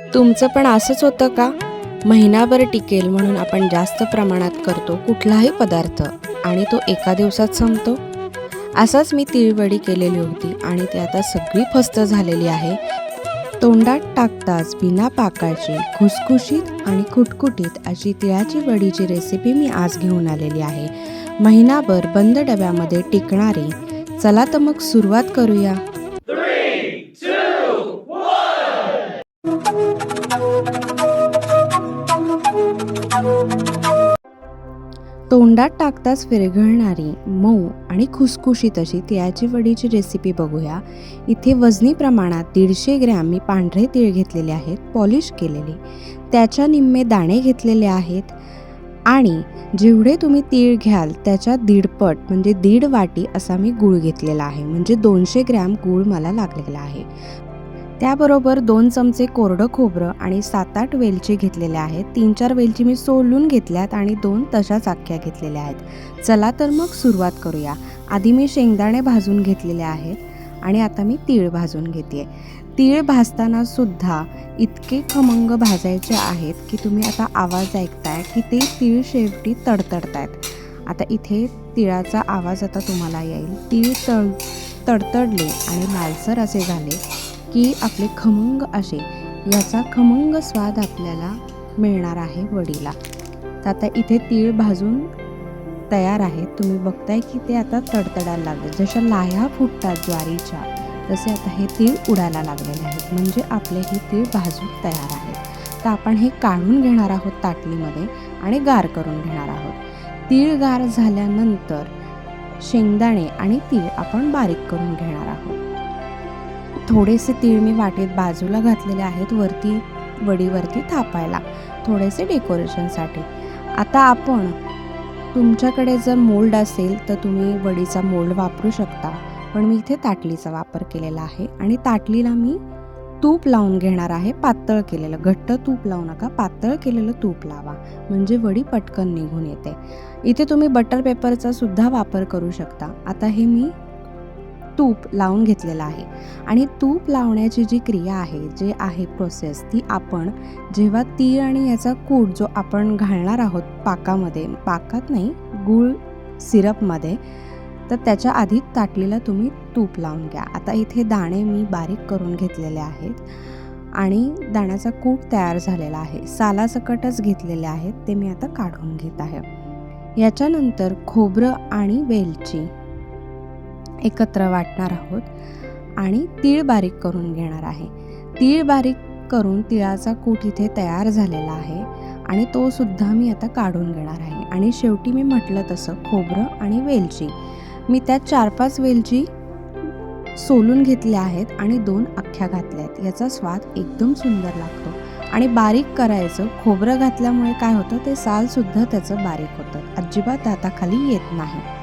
तुमचं पण असंच होतं का? महिनाभर टिकेल म्हणून आपण जास्त प्रमाणात करतो कुठलाही पदार्थ आणि तो एका दिवसात संपतो? असाच मी तिळवडी केलेली होती आणि ती आता सगळी फस्त झालेली आहे. तोंडात टाकताच बिना पाकाची खुसखुशीत आणि कुटकुटीत अशी तिळाची वडीची रेसिपी मी आज घेऊन आलेली आहे. महिनाभर बंद डब्यामध्ये टिकणारी चला तर मग सुरुवात करूया. तोंडात टाकताच विरघळणारी मऊ आणि खुसखुशीत अशी तिळाची वडीची रेसिपी बघूया. इथे वजनी प्रमाणात दीडशे ग्रॅम मी पांढरे तीळ घेतलेले आहेत पॉलिश केलेले. त्याच्या निम्मे दाणे घेतलेले आहेत. आणि जेवढे तुम्ही तीळ घ्याल त्याच्या दीडपट म्हणजे दीड वाटी असा मी गूळ घेतलेला आहे. म्हणजे दोनशे ग्रॅम गूळ मला लागलेला आहे. त्याबरोबर दोन चमचे कोरडं खोबरं आणि सात आठ वेलची घेतलेल्या आहेत. तीन चार वेलची मी सोलून घेतल्यात आणि दोन तशाच आख्या घेतलेल्या आहेत. चला तर मग सुरुवात करूया. आधी मी शेंगदाणे भाजून घेतलेले आहेत आणि आता मी तीळ भाजून घेते तीळ भाजताना सुद्धा इतके खमंग भाजायचे आहेत की तुम्ही आता आवाज ऐकताय की ते तीळ शेवटी तडतडतायत. आता इथे तिळाचा आवाज आता तुम्हाला येईल. तीळ तळ तडतडले आणि लालसर असे झाले. की आपले खमंग असे याचा खमंग स्वाद आपल्याला मिळणार आहे वडीला. तर आता इथे तीळ भाजून तयार आहेत तुम्ही बघताय की ते आता तडतडायला लागले. जशा लाह्या फुटतात ज्वारीच्या तसे आता हे तीळ उडायला लागलेले आहेत. म्हणजे आपले हे तीळ भाजून तयार आहेत तर आपण हे काढून घेणार आहोत ताटलीमध्ये आणि गार करून घेणार आहोत. तीळ गार झाल्यानंतर शेंगदाणे आणि तीळ आपण बारीक करून घेणार आहोत. थोडेसे तीळ मी वाटेत बाजूला घातलेले आहेत वरती वडीवरती थापायला थोडेसे डेकोरेशनसाठी आता आपण तुमच्याकडे जर मोल्ड असेल तर तुम्ही वडीचा मोल्ड वापरू शकता. पण मी इथे ताटलीचा वापर केलेला आहे आणि ताटलीला मी तूप लावून घेणार आहे पातळ केलेलं. घट्ट तूप लावू नका पातळ केलेलं तूप लावा. म्हणजे वडी पटकन निघून येते. इथे तुम्ही बटर पेपरचा सुद्धा वापर करू शकता. आता हे मी तूप लावून घेतलेलं आहे. आणि तूप लावण्याची जी क्रिया आहे जे आहे प्रोसेस ती आपण जेव्हा तीळ आणि याचा कूट जो आपण घालणार आहोत पाकामध्ये पाकात नाही गूळ सिरपमध्ये तर त्याच्या आधी ताटलीला तुम्ही तूप लावून घ्या. आता इथे दाणे मी बारीक करून घेतलेले आहेत आणि दाण्याचा कूट तयार झालेला आहे. सालासकटच घेतलेले आहेत ते मी आता काढून घेत आहे. याच्यानंतर खोबरं आणि वेलची. एकत्र वाटणार आहोत आणि तीळ बारीक करून घेणार आहे. तीळ बारीक करून तिळाचा कूट इथे तयार झालेला आहे आणि तो सुद्धा मी आता काढून घेणार आहे. आणि शेवटी मी म्हटलं तसं खोबरं आणि वेलची. मी त्यात चार पाच वेलची सोलून घेतल्या आहेत आणि दोन अख्ख्या घातल्या आहेत. याचा स्वाद एकदम सुंदर लागतो. आणि बारीक करायचं खोबरं घातल्यामुळे काय होतं ते सालसुद्धा त्याचं बारीक होतं. अजिबात दाताखाली येत नाही.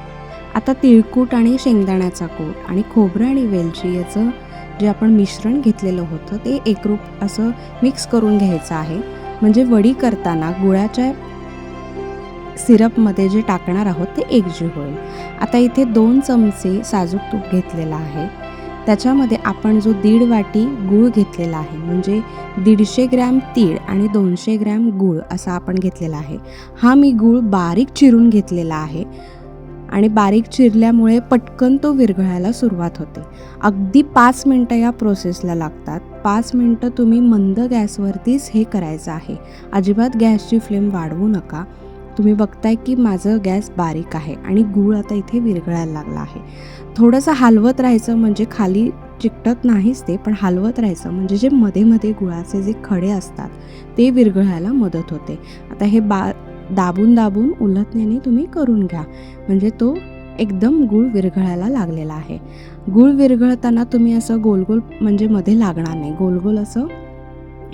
आता तिळकूट आणि शेंगदाण्याचा कूट आणि खोबरं आणि वेलची याचं जे आपण मिश्रण घेतलेलं होतं ते एकरूप असं मिक्स करून घ्यायचं आहे. म्हणजे वडी करताना गुळाच्या सिरपमध्ये जे टाकणार आहोत ते एकजीव होईल. आता इथे दोन चमचे साजूक तूप घेतलेलं आहे. त्याच्यामध्ये आपण जो दीड वाटी गूळ घेतलेला आहे म्हणजे दीडशे ग्रॅम तीळ आणि दोनशे ग्रॅम गूळ असा आपण घेतलेला आहे. हा मी गूळ बारीक चिरून घेतलेला आहे. आणि बारीक चिरल्यामुळे पटकन तो विरघळायला सुरुवात होते. अगदी पाच मिनटं या प्रोसेसला लागतात. पाच मिनटं तुम्ही मंद गॅसवरतीच हे करायचं आहे. अजिबात गॅसची फ्लेम वाढवू नका. तुम्ही बघताय की माझं गॅस बारीक आहे आणि गूळ आता इथे विरघळायला लागला आहे. थोडंसं हलवत राहायचं म्हणजे खाली चिकटत नाहीच ते पण हलवत राहायचं म्हणजे जे मध्ये मध्ये गुळाचे जे खडे असतात ते विरघळायला मदत होते. आता हे बा दाबून दाबून उलटण्याने तुम्ही करून घ्या. म्हणजे तो एकदम गूळ विरघळायला लागलेला आहे. गूळ विरघळताना तुम्ही असं गोलगोल म्हणजे मध्ये लागणार नाही. गोलगोल असं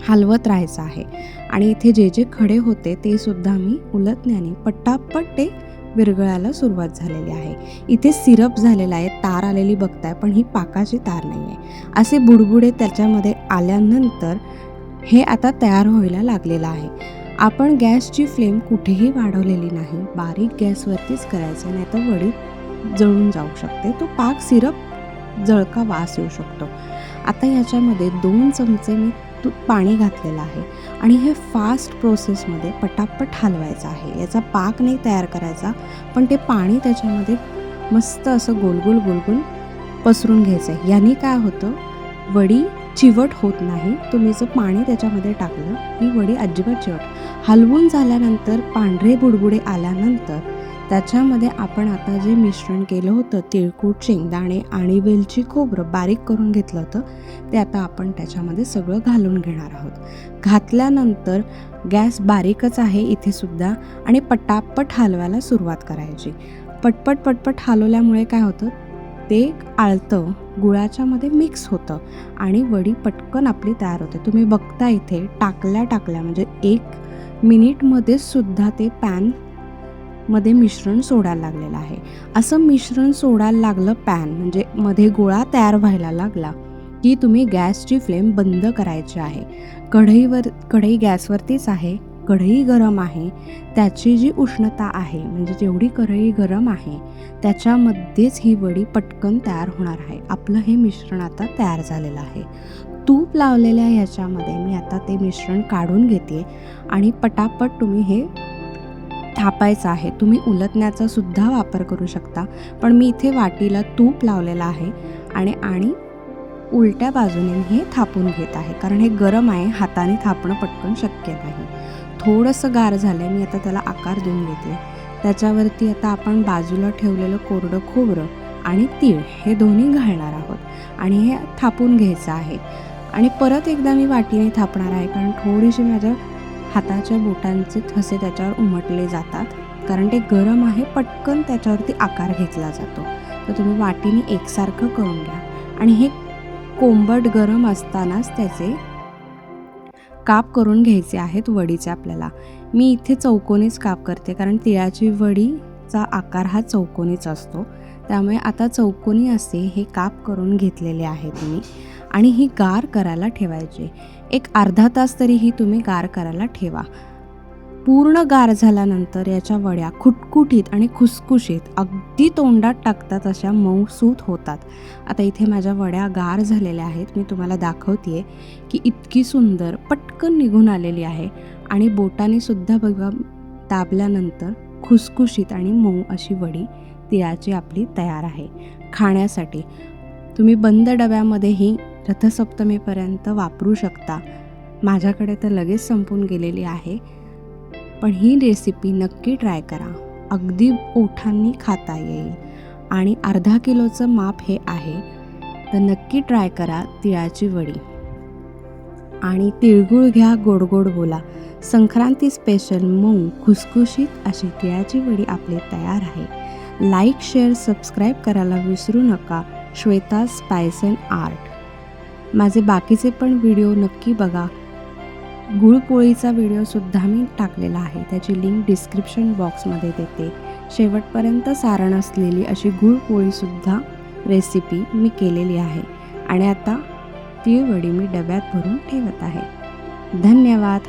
हलवत राहायचं आहे. आणि इथे जे जे खडे होते ते सुद्धा मी उलटण्याने पट्टापट ते विरघळायला सुरुवात झालेली आहे. इथे सिरप झालेला आहे. तार आलेली बघताय पण ही पाकाची तार नाही आहे असे बुडबुडे त्याच्यामध्ये आल्यानंतर हे आता तयार व्हायला लागलेलं आहे. आपण गॅसची फ्लेम कुठेही वाढवलेली नाही. बारीक गॅसवरतीच करायचं नाही तर वडी जळून जाऊ शकते. तो पाक सिरप जळका वास येऊ शकतो. आता याच्यामध्ये दोन चमचे मी तू पाणी घातलेलं आहे आणि हे फास्ट प्रोसेसमध्ये पटापट हलवायचं आहे. याचा पाक नाही तयार करायचा पण ते पाणी त्याच्यामध्ये मस्त असं गोलगोल गोलगोल पसरून घ्यायचं आहे याने काय होतं? वडी चिवट होत नाही. तुम्ही जर पाणी त्याच्यामध्ये टाकलं की वडी अजिबात चिवट हलवून झाल्यानंतर पांढरे बुडबुडे आल्यानंतर त्याच्यामध्ये आपण आता जे मिश्रण केलं होतं तिळकूट शेंगदाणे आणि वेलची खोबरं बारीक करून घेतलं होतं ते आता आपण त्याच्यामध्ये सगळं घालून घेणार आहोत. घातल्यानंतर गॅस बारीकच आहे इथे सुद्धा आणि पटापट हलवायला सुरुवात करायची. पटपट पटपट हलवल्यामुळे काय होतं? ते आळतं गुळाच्यामध्ये मिक्स होतं आणि वडी पटकन आपली तयार होते. तुम्ही बघता इथे टाकल्या टाकल्या म्हणजे एक मिनिटमध्येच सुद्धा ते पॅनमध्ये मिश्रण सोडायला लागलेलं आहे. असं मिश्रण सोडायला लागलं पॅन म्हणजे मध्ये गोळा तयार व्हायला लागला की तुम्ही गॅसची फ्लेम बंद करायची आहे. कढईवर कढई गॅसवरतीच आहे कढई गरम आहे त्याची जी उष्णता आहे म्हणजे जेवढी कढई गरम आहे त्याच्यामध्येच ही वडी पटकन तयार होणार आहे. आपलं हे मिश्रण आता तयार झालेलं आहे. तूप लावलेल्या ह्याच्यामध्ये मी आता ते मिश्रण काढून घेते आणि पटापट तुम्ही हे थापायचं आहे. तुम्ही उलटण्याचा सुद्धा वापर करू शकता. पण मी इथे वाटीला तूप लावलेलं आहे. आणि आणि उलट्या बाजूने हे थापून घेत आहे. कारण हे गरम आहे. हाताने थापणं पटकन शक्य नाही. थोडंसं गार झालं आहे मी आता त्याला आकार देऊन घेते त्याच्यावरती आता आपण बाजूला ठेवलेलं कोरडं खोबरं आणि तीळ हे दोन्ही घालणार आहोत. आणि हे थापून घ्यायचं आहे. आणि परत एकदा मी वाटीने थापणार आहे कारण थोडीशी माझ्या हाताच्या बोटांचे ठसे त्याच्यावर उमटले जातात. कारण ते गरम आहे पटकन त्याच्यावरती आकार घेतला जातो. तर तुम्ही वाटीने एकसारखं करून घ्या. आणि हे कोंबट गरम असतानाच त्याचे काप करून घ्यायचे आहेत वडीचे आपल्याला. मी इथे चौकोनीच काप करते कारण तिळाची वडीचा आकार हा चौकोनीच असतो. त्यामुळे आता चौकोनी असे हे काप करून घेतलेले आहेत मी आणि ही गार करायला ठेवायची. एक अर्धा तास तरी ही तुम्ही गार करायला ठेवा. पूर्ण गार झाल्यानंतर याच्या वड्या खुटकुटीत आणि खुसखुशीत अगदी तोंडात टाकतात अशा मऊसूत होतात. आता इथे माझ्या वड्या गार झालेल्या आहेत. मी तुम्हाला दाखवते की इतकी सुंदर पटकन निघून आलेली आहे आणि बोटाने सुद्धा बघा दाबल्यानंतर खुसखुशीत आणि मऊ अशी वडी तिळाची आपली तयार आहे. खाण्यासाठी. तुम्ही बंद डब्यामध्येही रथसप्तमीपर्यंत वापरू शकता. माझ्याकडे तर लगेच संपून गेलेली आहे. पण ही रेसिपी नक्की ट्राय करा. अगदी ओठांनी खाता येईल. आणि अर्धा किलोचं माप हे आहे. तर नक्की ट्राय करा तिळाची वडी. आणि तिळगुळ घ्या गोड गोड बोला. संक्रांती स्पेशल मऊ खुसखुशीत अशी तिळाची वडी आपली तयार आहे. लाईक शेअर सबस्क्राईब करायला विसरू नका. श्वेता स्पायस अँड आर्ट माझे बाकीचे पण व्हिडिओ नक्की बघा. गुळपोळीचा व्हिडिओसुद्धा मी टाकलेला आहे. त्याची लिंक डिस्क्रिप्शन बॉक्समध्ये देते. शेवटपर्यंत सारण असलेली अशी गुळपोळीसुद्धा रेसिपी मी केलेली आहे. आणि आता ती वडी मी डब्यात भरून ठेवत आहे. धन्यवाद.